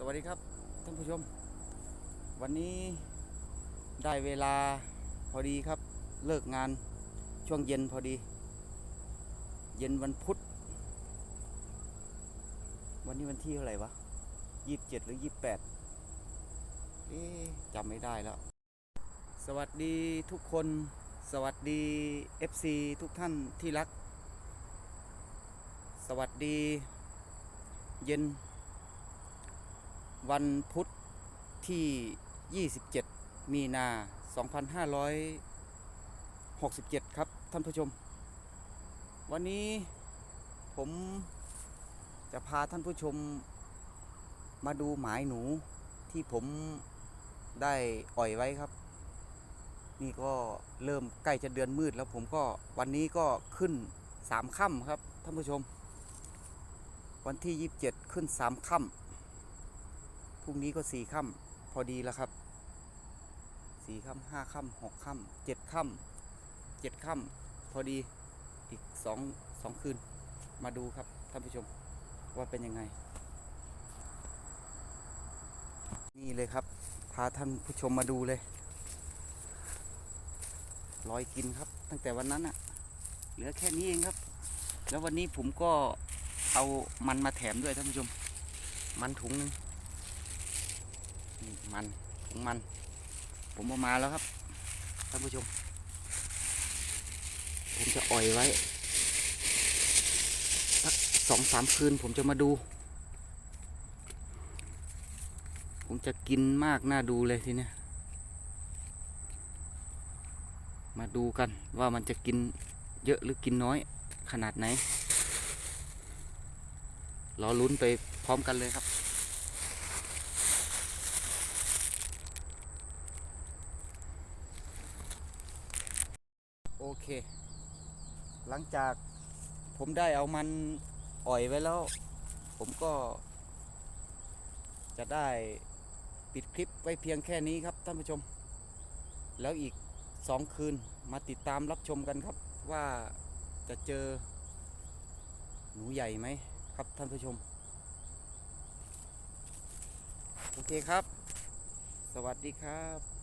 สวัสดีครับท่านผู้ชม วันนี้ได้เวลาพอดีครับ เลิกงานช่วงเย็นพอดี เย็นวันพุธ วันนี้วันที่เท่าไหร่วะยี่สิบเจ็ดหรือยี่สิบแปดเอ๊ะจำไม่ได้แล้ว สวัสดีทุกคน สวัสดี FC ทุกท่านที่รัก สวัสดีเย็น วันพุธที่ 27 มีนา 2567 ครับท่านผู้ชม วันนี้ผมจะพาท่านผู้ชมมาดูหมายหนูที่ผมได้อ่อยไว้ครับ นี่ก็เริ่มใกล้จะเดือนมืดแล้วผมก็วันนี้ก็ขึ้นสามค่ำครับท่านผู้ชม วันที่ 27 ขึ้นสามค่ำ รุ่งนี้ก็สี่ค่ำพอดีแล้วครับสี่ค่ำห้าค่ำหกค่ำเจ็ดค่ำเจ็ดค่ำพอดีอีกสองสองคืน มาดูครับท่านผู้ชมว่าเป็นยังไง นี่เลยครับ พาท่านผู้ชมมาดูเลยรอยกินครับ ตั้งแต่วันนั้นอะเหลือแค่นี้เองครับ แล้ววันนี้ผมก็เอามันมาแถมด้วยท่านผู้ชม มันถุงหนึง มันถุงมัน ผมเอามาแล้วครับท่านผู้ชม ผมจะอ่อยไว้สักสองสามคืนผมจะมาดู ผมจะกินมากน่าดูเลยทีเนี้ยมาดูกันว่ามันจะกินเยอะหรือกินน้อยขนาดไหนรอลุ้นไปพร้อมกันเลยครับ เค หลังจากผมได้เอามันอ่อยไว้แล้ว ผมก็ จะได้ปิดคลิปไว้เพียงแค่นี้ครับท่านผู้ชม แล้วอีกสองคืนมาติดตามรับชมกันครับว่าจะเจอ หนูใหญ่ไหมครับท่านผู้ชม โอเคครับ สวัสดีครับ